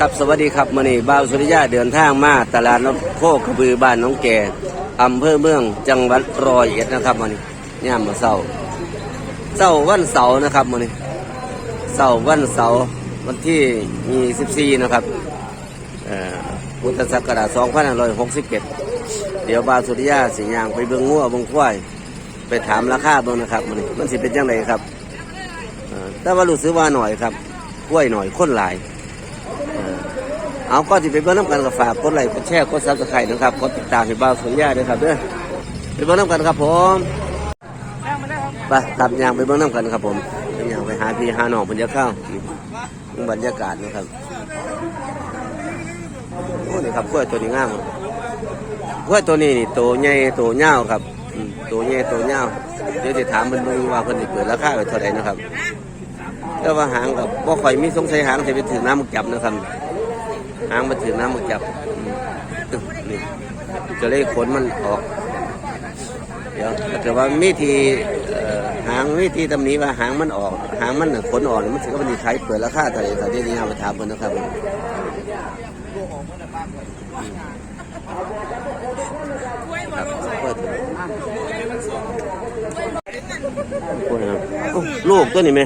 ครับสวัสดีครับมื่อนี้บ่าวสุริยะเดินทางมาตลาดนกโคกระบือบ้านน้องแก่อำเภอเมืองจังหวัดร้อยเอ็ดนะครับมื่อนี้ย่ามมาเศร้าเศร้าวันเสาร์นะครับมื่อนี้เสาวันเสาร์วันที่มีสิบสี่นะครับเอ่อพุทธศักราชสองพันห้าร้อยหกสิบเจ็ดเดี๋ยวบ่าวสุริยะสิยางไปเบิ่งงัวเบิ่งควายไปถามราคาเบิ่งนะครับมื่อนี้มันสิเป็นยังไงครับแต่ว่ารู้สึกว่าหน่อยครับกล้วยหน่อยคนหลาย เอาก็ที่ไปเบิ้งน้ำกันกับฝากกดไลค์กดแชร์กดซับสไครต์นะครับกดติดตามให้บ้าวสุริยะด้วยครับเด้อไปเบิ้งน้ำกันครับผมไปครับยางไปเบิ้งน้ำกันครับผมยางไปหาพี่หาน้องบรรยากาศบรรยากาศนะครับโอ้นี่ครับกล้วยตัวนี้งามกล้วยตัวนี้นี่ตัวใหญ่โตเงาครับอืมตัวใหญ่โตเงาเดี๋ยวจะถามเพิ่นเบิ่งว่าเพิ่นสิเปิดราคาไว้เท่าไหร่นะครับแต่ว่าหางกับบ่ค่อยมีสงสัยหางจะไปถึงน้ำจับนะครับ หางมันถือน้ำมันจับอืมนี่จะเลยขนมันออก เดี๋ยวถ้าเกิดว่ามีทีหางมีทีตำนี้ว่าหางมันออก หางมันขนออกมันถือว่ามันดีขายเปิดราคาเท่าไหร่ครับเดี๋ยวนี้เอาไปถามคนนะครับครับเปิดโอ้ยครับลูกตัวนี้ไหม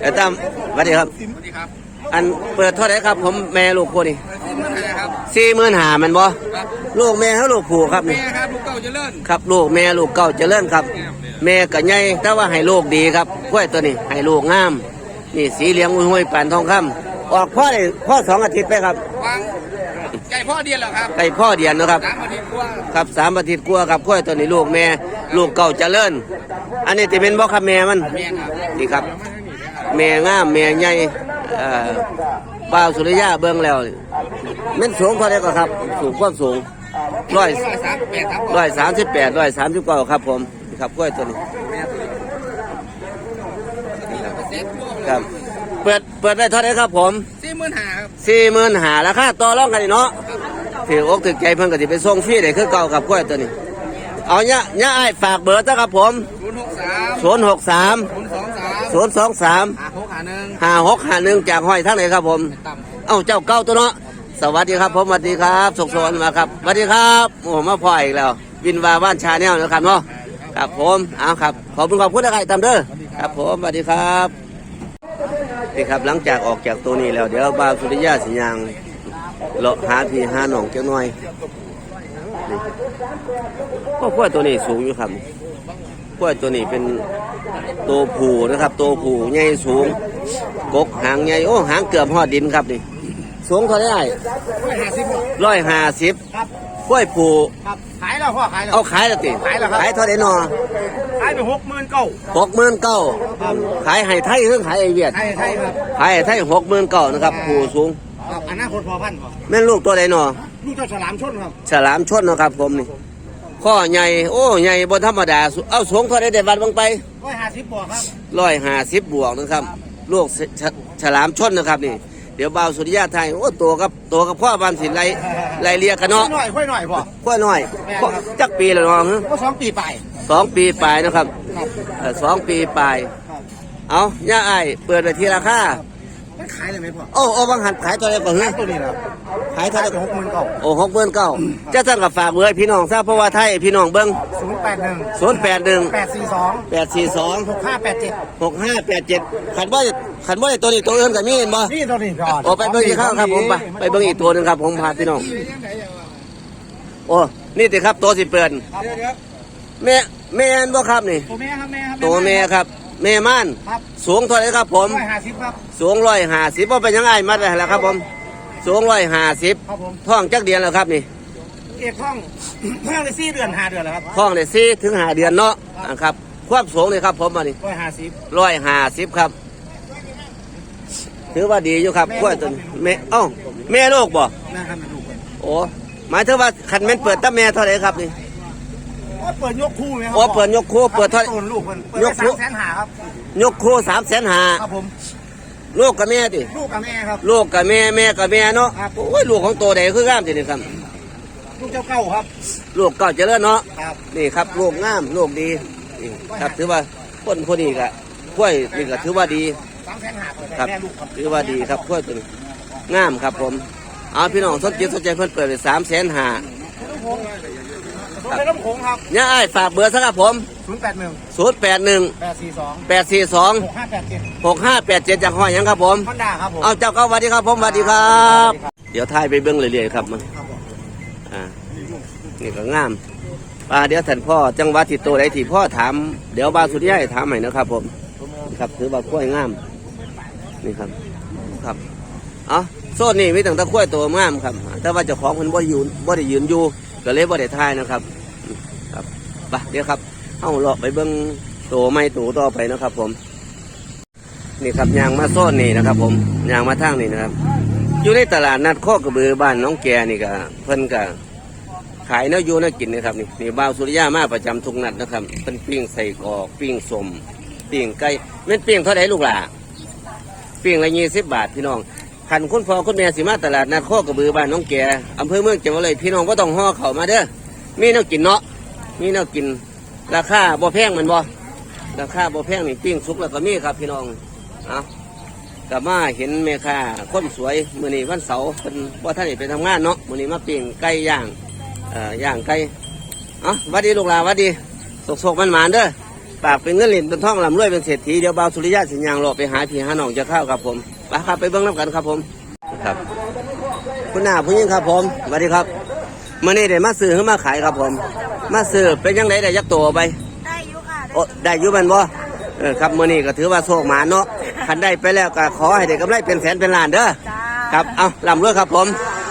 ไอ้ตั้มสวัสดีครับสวัสดีครับ อันเปิดเท่าไหร่ครับ ผมแม่ลูกคู่นี่ซิมเมอร์ไทยครับสี่หมื่นหามันบ่ครับลูกแม่เขาลูกผูครับแม่นี่ครับลูกเก่าเจริญครับ ลูกแม่ลูกเก่าเจริญครับ แม่ก็ใหญ่แต่ว่าให้ลูกดีครับกล้วยตัวนี้ให้ลูกงาม นี่สีเหลืองห้วยปานทองคำออกพ่อได้พ่อสองอาทิตย์ไปครับวางไก่พ่อเดียนเหรอครับไก่พ่อเดียนนะครับสามอาทิตย์กว่าครับสามอาทิตย์กลัวาครับกล้วยตัวนี้ลูกแม่ ลูกเก่าเจริญอันนี้จะเป็นบ่ครับแม่มันแม่ครับนี่ครับ แม่งามแม่ใหญ่เอ่อบ่าวสุริยะเบิ่งแล้วนี่แมันสูงเท่าไหร่ก็ครับ สูงความสูงร้อยร้อยสามแปดครับร้อยสามสิบแปดร้อยสามสิบเก้าครับผมนี่ครับกล้วยตัวนี้เซ็ตพวกครับเปิดเปิดได้เท่าไหร่ครับผมซิมเมอร์ไทยครับสี่หมื่นหาราคาต่อรองกันนี่เนาะถืออกถือใจเพิ่นก็สิไปส่งฟรีได้คือเก่าครับกล้วยตัวนี้ เอาเนี่ยเนี่ยไอ้ายฝากเบอร์จ้ะครับผมศูนย์หกสามศูนย์หกสามศูนย์สองสามศูนย์สองสามหา หกหาหนึ่งห้าหกห้าหนึ่งจากห้อยทั้งไหนครับผมต่ำเอ้าเจ้าเก้าตัวเนาะสวัสดีครับผมสวัสดีครับสุขสวัสดิ์มาครับสวัสดีครับโอ้มาพ่ออีกแล้วบินวาบ้านชาแนลนะครับเนาะครับผมเอาครับขอบคุณขอบคุณนะครับตามเด้อครับผมสวัสดีครับนี่ครับหลังจากออกจากตัวนี้แล้ว เดี๋ยวบาวสุริยะสิยางเลาะหาพี่หาหนองเจ้าน้อยนี่พวกกล้วยตัวนี้สูงอยู่ครับ กล้วยตัวนี้เป็นตัวผูนะครับตัวผูใหญ่สูง กกหางใหญ่โอ้หางเกือบหอดดินครับนี่สูงเท่าไหร่ร้อยห้าสิบร้อยห้าสิบครับกล้วยผูครับขายแล้วพ่อขายแล้วเอาขายแล้วติขายแล้วครับขายเท่าไหร่นอขายไปหกหมื่นเก้าหกหมื่นเก้าขายให้ไทยหรือขายไอเวียดไทยไทยครับขายให้ไทยหกหมื่นเก้านะครับผูสูงครับอนาคตพอพันธุ์บ่แม่นลูกตัวใดนอลูกเจ้าฉลามชนครับฉลามชนนะครับผมนี่ ข้อใหญ่ โอ้ใหญ่บนธรรมดาสูเอาสูงเท่าไหร่เด็ดวัดบังไปร้อยห้าสิบบวกครับร้อยห้าสิบบวกนะครับ ลูกฉฉฉลามชนนะครับนี่ เดี๋ยวบ่าวสุริยะไทย โอ้ตัวกับตัวกับพ่อบ้านสินไรไรเลียกันเนาะหน่อยค่อยหน่อยพ่อข้อน้อยข้อจักปีแล้วน้องฮะก็สองปีไปสองปีปลายนะครับครับเอ่อสองปีปลายครับเอาย่าไอายเปิดไปที่ราคามัน ขายเลยไหมพ่อโอ้โอ้บางหันขายตัวไหนก่อนเฮ้ยตัวนี้นะครับขายเท่าไหร่หกหมื่นเก้าโอ้หกหมื่นเก้าจะสั่งกับฝากเบอร์ให้พี่น้องทราบเพราะว่าไทยพี่น้องเบิ้งศูนย์แปดหนึ่งศูนย์แปดหนึ่งแปดสี่สองแปดสี่สองหกห้าแปดเจ็ดหกห้าแปดเจ็ดขันว่าขันว่าตัวนี้ตัวอื่นกับมีเห็นบ่นี่ตัวนี้ก่อนโอ้ไปเบิ้งอีกข้างครับผมไปไปเบิ้งอีกตัวหนึ่งครับผมพาพี่น้องโอ้นี่ติครับตัวสิเปิดครับเดี๋ยวเดี๋ยวแม่แม่นบ่ครับนี่ตัวแม่ครับแม่ครับตัวแม่ครับ แม่ม่านครับสูงเท่าไหร่ครับ ผมร้อยห้าสิบครับ สูงร้อยห้าสิบว่าเป็นยังไงมัดไปแล้วครับ ผมสูงร้อยห้าสิบครับผม ท้องจักเดือนแล้วครับนี่เก็บท่อง ท่องได้สี่เดือนห้าเดือนแล้วครับท้องได้สี่ถึงห้าเดือนเนาะอ่าครับความสูงเลยครับ ผมมานี่ร้อยห้าสิบ ร้อยห้าสิบครับ ถือว่าดีอยู่ครับแม่กล้วยตัวนี้แม่เอ้าแม่ลูกบ่นะครับมาดูกันโอ้หมายถึงว่าคันแม่นเปิดตั้แม่เท่าไหร่ครับนี่ โอ้เปิดยกคู่ไหมครัโอ้เปิดยกคู่ เปิดเท่าตัวลูกมันเปิดยกได้คู่สามแสนหาครับ ยกคู่สามแสนห้าครับผมลูกกับแม่ติลูกกับแม่ครับลูกกับแม่แม่กับแม่เนาะครับโอ้ยลูกของตัวใดคืองามทีนี่ครับ ลูกเจ้าเก้าครับ ลูกเก่าเจริญเนาะครับนี่ครับลูกงามลูกดีนี่ครับถือว่าคนคนนี้ก็กล้วยนี่ก็ถือว่าดีสามแสนหาเปิดครับแม่ลูกครับถือว่าดีครับกล้วยตัวนี้งามครับผม เอาพี่น้องสนใจสนใจเพิ่นเปิดไปสามแสนห้า รถเป็นน้ำโขงครับเนี่ยไอ้ายฝากเบอร์สักครับผมศูนย์แปดหนึ่งศูนย์แปดหนึ่งแปดสี่สองแปดสี่สองหกห้าแปดเจ็ดหกห้าแปดเจ็ดจากห้อยหยังครับผมฮอนด้าครับผมเอาเจ้าเข้าสวัสดีครับผมสวัสดีครับ เดี๋ยวถ่ายไปเบิ้งเรื่อยๆครับมันครับผมอ่านี่ก็งามอ่าเดี๋ยวท่านพ่อจังหวัดที่โตใดที่พ่อถามเดี๋ยวบาวสุดยายถามใหม่นะครับ ผมครับถือว่ากล้วยงามนี่ครับครับเอ๋อโซนนี่มีตั้งแต่กล้วยตัวงามครับ แต่ว่าเจ้าของเพิ่นบ่อยู่บ่ได้ยืนอยู่ก็เลยบ่ได้ถ่ายนะครับ ครับไปเดี๋ยวครับเอาเลาะไปเบิ้งตัวไม้ตัวต่อไปนะครับ ผม นี่ครับยางมาโซนนี่นะครับ ผมยางมาทางนี่นะครับ อยู่ในตลาดนัดโคกระบือบ้านน้องแกนี่ก็เพิ่นก็ขายเนื้อยู่เนื้อกินนะครับนี่นี่บ่าวสุริยามาประจำทุกนัดนะครับเพิ่นปิ้งใส่กอกปิ้งสมปิ้งไก่แม่นปิ้งเท่าไหร่ลูกหล่ะปิ้งละยี่สิบบาทพี่น้องขันคุณพ่อคุณแม่สิมาตลาดนัดโคกระบือบ้านน้องแกอำเภอเมืองจังหวัดเลยพี่น้องก็ต้องห่อเข้ามาเด้อมีแนวกินเนาะ มีแนวกิน ราคาบ่แพงแมันบ่ราคาบ่แพงนี่ปิ้งสุกแล้วก็มีครับพี่น้องเอากลับมาเห็นแม่ค้าคนสวยมื้อนี้วันเสาร์เป็นว่าท่านนี่ไปทำงานเนาะมื้อนี้มาปิ้งไก่ย่างเอ่อย่างไก่เอ๋อวัดดีลูกหลานวัดดีสกๆมันหมานเด้อปากเป็นเงินเหรียญเป็นทองลำรวยเป็นเศรษฐีเดี๋ยวบ่าวสุริยะสิญญางรอไปหาพี่หาน้องจะเข้าครับผมไปครับไปเบิ่งน้ำกันครับผมครับคุณหน้าผู้หญิงครับผมสวัสดีครับมื้อนี้ได้มาซื้อหรือมาขายครับผม มาซื้อเป็นยังไงได้ยักตัวไปได้อยู่ค่ะโอ้ได้อยู่แมันบ่เออครับมื้อนี้ก็ถือว่าโชคหมาเนาะคันได้ไปแล้วก็ขอให้ได้กำไรเป็นแสนเป็นล้านเด้อจ้าครับเอาลำรวยครับผม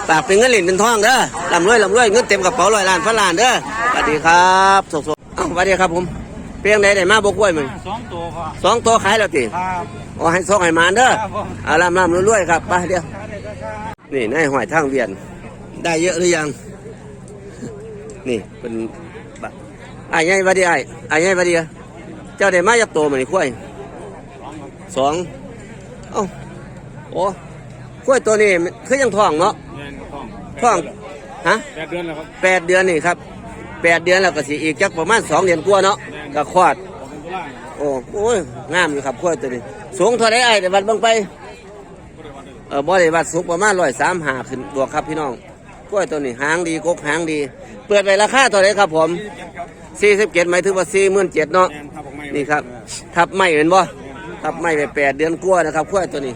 ฝากเป็นเงินเหรียญเป็นทองเด้อลำรวยลำรวยเงินเต็มกระเป๋าร้อยล้านพันล้านเด้อสวัสดีครับโชคๆเอ้าสวัสดีครับผมเพียงใดได้มาบกล้วยมึงสองตัวครับสองตัวขายแล้วติครับโอ้ให้โชคให้หมาเด้อครับผมเอาลำลำรวยๆครับไปเดี๋ยวนี่นายหอยทางเวียน ได้เยอะหรือยัง นี่เป็นบะ ไอ้ายไงบัดดีไอ้ายอ้ายไงบัดดีอะเจ้าได้มายักโตเหมือนข้วยสองเอ้าโอ้ข้วยตัวนี้มันคือยังท้องเนาะเงินทองท้องฮะ แปดเดือนแล้วครับแปดเดือนนี่ครับแปดเดือนแล้วก็สิอีกจักประมาณสองเดือนกว่าเนาะก็คลอดผมเป็นตัวล่างโอ้โอ้ยงามอยู่ครับข้วยตัวนี้สูงเท่าไรไอ้ายแต่วัดเบังไปเออบ่ได้วัดสูงประมาณร้อยสามหาขึ้นบวกครับพี่น้องกล้วยตัวนี้หางดีกกหางดี เปิดไปราคาตัวไหนครับผม สี่สิบเจ็ดหมายถึงว่าสี่หมื่นเจ็ดเนาะ แมนครับผมไม่นี่ครับทับไม่เห็นบ่ทับไม่ไปแปดเดือนกล้วยนะครับกล้วยตัวนี้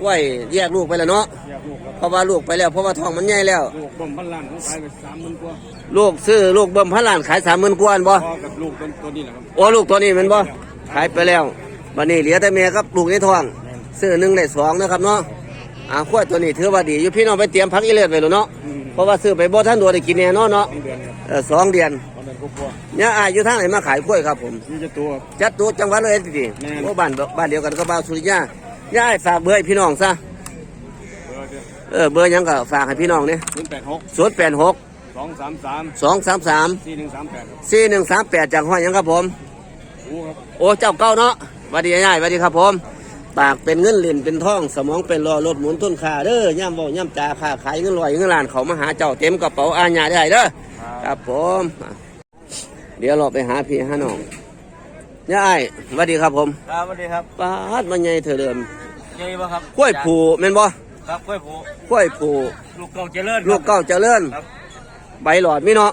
กล้วยแยกลูกไปแล้วเนาะอยากลูกครับเพราะว่าลูกไปแล้วเพราะว่าท้องมันใหญ่แล้ว ลูกบ่มพันล้านผมขายไปสามหมื่นกว่าลูกซื้อลูกเบิ่มพันล้านขายสามหมื่นกว่าอันบ่พอกับลูกตัวตัวนี้แหละครับโอ้ลูกตัวนี้แมันบ่ขายไปแล้วบัดนี้เหลือแต่แม่ครับลูกในท้องซื้อหนึ่งได้สองนะครับเนาะอ่ากล้วยตัวนี้ถือว่าดีอยู่พี่น้องไปเตรียมพักอีเลือดไว้แล้วเนาะอืม เพราะว่าซื้อไปบ่ท่านตัวได้กินแน่เนอนเนาะสองเดือนครับเออสองเดือนตอนนั้นก็กลัวเนี่ยอายุทางไหนมาขายกล้วยครับผมนี่จะตัวจัดตัวจังหวัดเลยทีแม่นว่าบ้านบ้านเดียวกันก็บ้านสุริยาย่าให้ฝากเบอร์ให้พี่น้องซะเออเดี๋ยวเออเบอร์หยังก็ฝากให้พี่น้องเนี่ยศูนย์แปดหกศูนย์แปดหกสองสามสามสองสามสามสี่หนึ่งสามแปดครับสี่หนึ่งสามแปดจากห้อยหยังครับผมโอ้ครับ โอ้เจ้าเก้าเนาะหวัดดีง่ายๆหวัดดีครับผม ปากเป็นเงินเหรียญเป็นทอง สมองเป็นรอรถหมุนต้นขาเด้อย่ำบ่ย่ำจ่าค่าขายเงินลอยเงินล้านเขามาหาเจ้าเต็มกระเป๋าอาญาได้เด้อครับผมอะเดี๋ยวเราไปหาพี่หาน้องย่ายหวัดดีครับผมครับสวัสดีครับปาดมันใหญ่เถอะเดิมยังไงบ้างครับกล้วยผูแม่นบ่ครับกล้วยผูกล้วยผูลูกเก่าเจริญลูกเก้าเจริญครับใบหลอดมีเนาะ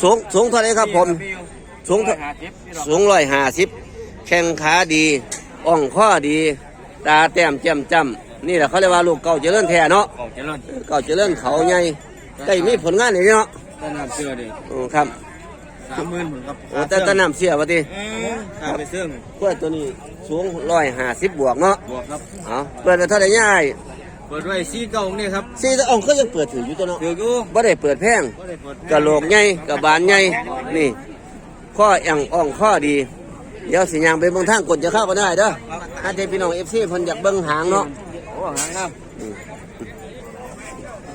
สูงสูงเท่าไหรครับผม สูงเท่าหาทิพย์นี่หรอกสูงร้อยห้าสิบแข้งขาดี อ่องข้อดี ตาแต้มแจ่มจำนี่แหละเขาเรียกว่าลูกเก่าเจริญแท้เนาะเก่าเจริญเก่าเจริญเขาใหญ่ได้มีผลงานอย่างนี้เนาะต้นน้ำเชื่อดิอือครับสามหมื่นผมครับโอ้แต่แตะน้ำเสียวะทีขาไปซึ่งกล้วยตัวนี้สูงร้อยห้าสิบบวกเนาะบวกครับ เอาเปิดไปเท่าไหร่ย่ายเปิดไว้ซีเก่านี่ครับสี่ตะอ่องก็ยังเปิดถืออยู่ตัวเนาะถือกูบ่ได้เปิดแพงก็ได้เปิดกะโหลกใหญ่กะบานใหญ่นี่ข้ออ่างอ่องข้อดี เดี๋ยวสิยางไปเบิ่งทางกดจะเข้าก็ได้เด้อถ้าเทพี่น้องเอฟซีเพิ่นอยากเบิ่งหางเนาะโอ้หางครับ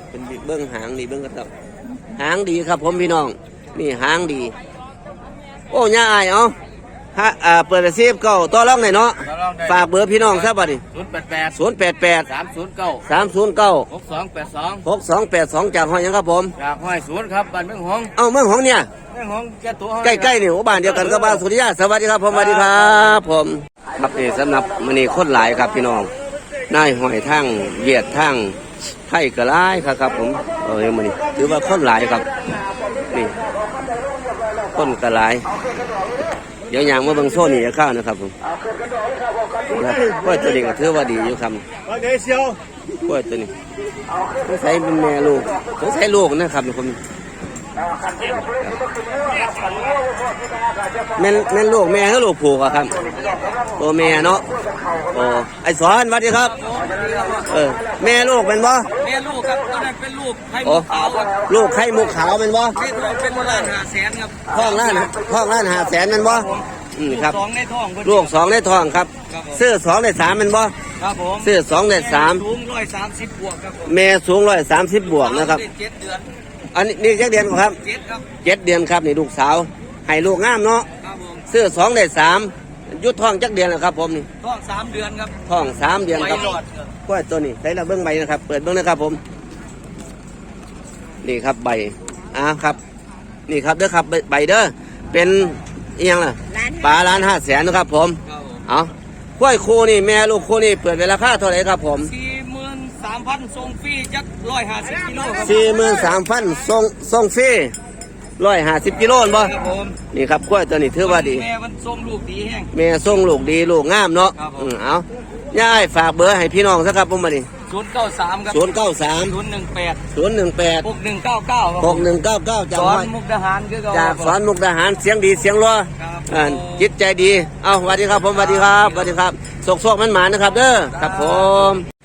เป็นบิดเบิ้งหางดีเบิ้งกระตับหางดีครับผมพี่น้อง นี่หางดี โอ้ย่าอายเอา ฮะอ่าเปิดอาชีพเก่าต่อรองหน่อยเนาะฝากเบอร์พี่น้องซะบัดนี้ศูนย์แปดแปดศูนย์แปดแปดสามศูนย์เก้าสามศูนย์เก้าหกสองแปดสองหกสองแปดสองจากห้อยหยังครับผม จากห้อยศูนย์ครับบ้านเมืองหงส์เอ้าเมืองของเนี่ย เมืองหงส์แกตัวใกล้ๆนี่หมู่บ้านเดียวกันกับบ้านสุริยาสวัสดีครับผมสวัสดีครับผมครับนี่สำหรับมันนี่คนหลายครับพี่น้องนายหอยทั้งเวียดทั้งไผ่กระไรครับครับ ผมเออมันนี่ถือว่าคนหลายครับนี่คนกระไร เดี๋ยวอย่างมาเบิ่งโซ่นี่จะเข้านะครับผมนะกล้วยตัวนี้ก็ถือว่าดีอยู่ครับโอเคเชียวกล้วยตัวนี้สงสัยเป็นแม่ลูกสงสัยลูกนะครับผม แม่นแม่นลูกแม่ก็ลูกผูกอะครับตัวแม่เนาะโอ้ไอสอนสวัสดีครับเออแม่ลูกเป็นบ่แม่ลูกครับตอนนั้นเป็นลูกไข่โอ้มุกขาวครับลูกไข่มุกขาวเป็นบ่ไข่ทองเป็นล้านหาแสนครับท้องล้านท้องล้านหาแสนเป็นบ่อืมครับสองในท้องเพิ่นลูกสองในท้องครับครับผมซื้อสองในสามเป็นบ่ครับผมซื้อสองในสามสูงร้อยสามสิบบวกครับผมแม่สูงร้อยสามสิบบวกนะครับเจ็ดเดือน อันนี้นี่จักเดือนกว่าครับเจ็ดครับเจ็ดเดือนครับนี่ลูกสาวให้ลูกงามเนาะครับผมซื้อสองได้สามยุดท้องจักเดือนแล้วครับผมนี่ท้องสามเดือนครับท้องสามเดือนไวครับหลอดครับกล้วยตัวนี้ใส่ระเบื้องใบนะครับ เปิดเบื้องนะครับผม นี่ครับใบอ่าครับ นี่ครับเด้อครับใบใบเด้อเป็นเอียงล่ะปลาล้านห้าแสนนะครับผมครับผมเอากล้วยคู่นี่แม่ลูกคู่นี่เปิดเวลาค่าเท่าไหร่ครับผมสี่หมื่นสามพัน ทรงฟรีจักร้อยห้าสิบกิโลครับสี่หมื่นสามพันส่งส่งฟรีร้อยห้าสิบกิโลนบ่ครับผมนี่ครับกล้วยตัวนี้ถือว่าดี แม่มันทรงลูกดีแห้ง แม่ส่งลูกดีลูกงามเนาะครับผม อืมเอาย่ายฝากเบอร์ให้พี่น้องสักครับผมมาดิศูนย์เก้าสามครับศูนย์เก้าสามศูนย์หนึ่งแปดศูนย์หนึ่งแปดหกหนึ่งเก้าเก้าครับหกหนึ่งเก้าเก้าจากสอนห้อยมุกดาหารคือเก่าจากสอนมุกดาหารเสียงดีเสียงรอครับอ่าจิตใจดี เอาสวัสดีครับผมสวัสดีครับสวัสดีครับโศกโศกมันหมานะครับ เด้อ ครับผม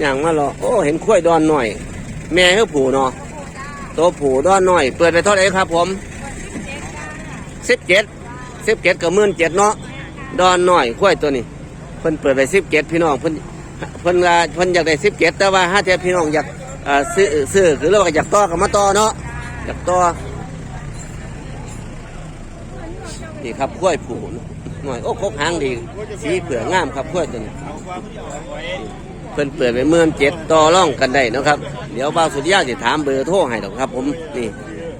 อย่างมาหรอโอ้ เห็นข้วยดอนหน่อย แม่เขาผูเนาะตัวผูดอนหน่อย เปิดไปเท่าไหร่ครับผมสิบเจ็ดสิบเจ็ดกับหมื่นเจ็ดเนาะดอนหน่อยข้วยตัวนี้เพิ่นเปิดไปสิบเจ็ดพี่น้องเพิ่นเพิ่นว่าเพิ่นอยากได้สิบเจ็ดแต่ว่าห้าเทียพี่น้องอยากเอ่อซื้อซื้อคือเราอยากต่อกับมาต่อเนาะอยากต่อนี่ครับกล้วยผูหน่อยโอ้คกหางดีสีเผือกงามครับกล้วยตัวนี้ เพิ่นเปิดไปเมื่อเจ็ดต่อร่องกันได้นะครับ เดี๋ยวบ่าวสุดยาจะถามเบอร์โทรให้ดอกครับ ผมนี่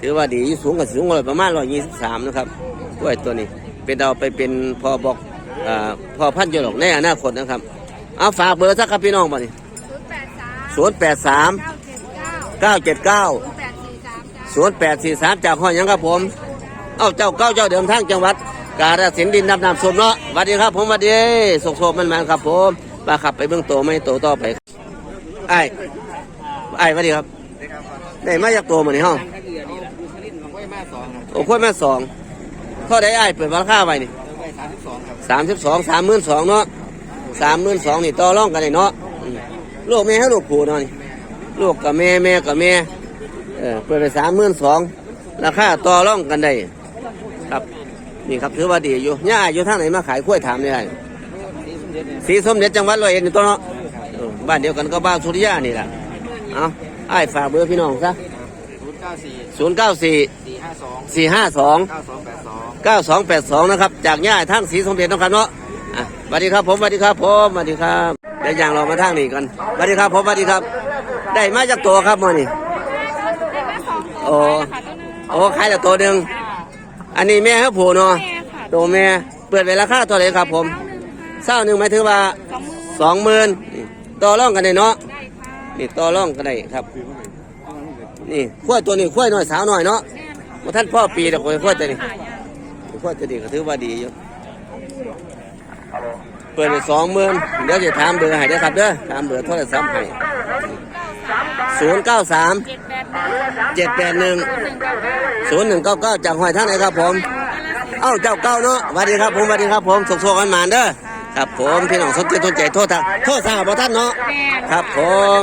ถือว่าดีสูงกับสูงกว่าประมาณร้อยยี่สิบสามนะครับกล้วยตัวนี้ เป็นเอาไปเป็นพอบอกอ่าพอพันธุ์ยนต์ในอนาคตนะครับ เอาฝากเบอร์สักครับพี่น้องบ่นี่ศูนย์แปดสามศูนย์แปดสามเก้าเจ็ดเก้าศูนย์แปดสี่สามจาศูนแปดสี่สามจากห้อยยังครับผม เอ้าเจ้าเก้าเจ้าเดิมทางจังหวัด กาฬสินธุ์ดินดำน้ำสมเนาะสวัสดีครับผมสวัสดีโศกโศกมันมันครับผม มาขับไปเบื้องโตไม่โตต่อไปไอ้ไอ้าดีครับ ได้มาจากตัวมันในห้องโอ้ค่อยมาสองเท่าได้ไอ้เปิดราคาไว้นี่สามสิบสองสามหมื่นสองเนาะสามหมื่นสองนี่ต่อร่องกันเลยเนาะลูกแม่ให้ลูกผูเนาะนี่ลูกกับแม่แม่กับแม่เออเปิดไปสามหมื่นสองราคาต่อร่องกันได้ครับ นี่ครับถือว่าดีอยู่ย่าอยู่ทางไหนมาขายกล้วยถามได้ สีสมเด็จจังหวัดร้อยเอ็ดนี่ตัวเนาะเออบ้านเดียวกันก็บ้านสุริยานี่แหละเอาไอ้ายฝากเบอร์พี่น้องซะศูนย์เก้าสี่ศูนย์เก้าสี่สี่ห้าสองสี่ห้าสองเก้าสองแปดสอง 9282 นะครับ จากย่าทั้งสีสมเด็จนะครับเนาะอะสวัสดีครับผมสวัสดีครับผมสวัสดีครับเดี๋ยวอย่างเรามาทางนี้กันสวัสดีครับผมสวัสดีครับ ได้มาจากตัวครับมื่อนี้ได้มาสองโอ้ตัวค่ะตัวนึงโอ้ขายจากตัวหนึ่งอันนี้แม่ครับผูเนาะแม่ค่ะตัวแม่เปิดไว้ราคาตัวไหนครับผม เก้าหนึ่งค่ะ เศร้าหนึ่งหมายถึงว่าสองหมื่นต่อร่องกันได้เนาะนี่ต่อร่องกันได้ครับ นี่ขั้วตัวนี้ขั้วหน้อยสาวหน้อยเนาะม่าท่านพ่อปีแต่ขั้วตัวนี้ขั้วตัวนี้ก็ถือว่าดีอยู่เปิดไปสองหมื่นเดี๋ยวจะถามเบอร์ให้เด้ครับเด้อถามเบอร์โทรศัพท์ให้ศูนย์เก้าสามเจ็ดแปดหนึ่งศูนย์หนึ่งเก้าเก้าจากหอยท่านไหนครับผม เอ้าเจ้าเก้าเนาะสวัสดีครับผมสวัสดีครับผมสุขโชคกันมานเด้อ ครับผมพี่น้องสนใจสนใจโทษทางโทษสาวบ่ท่านเนาะครับผม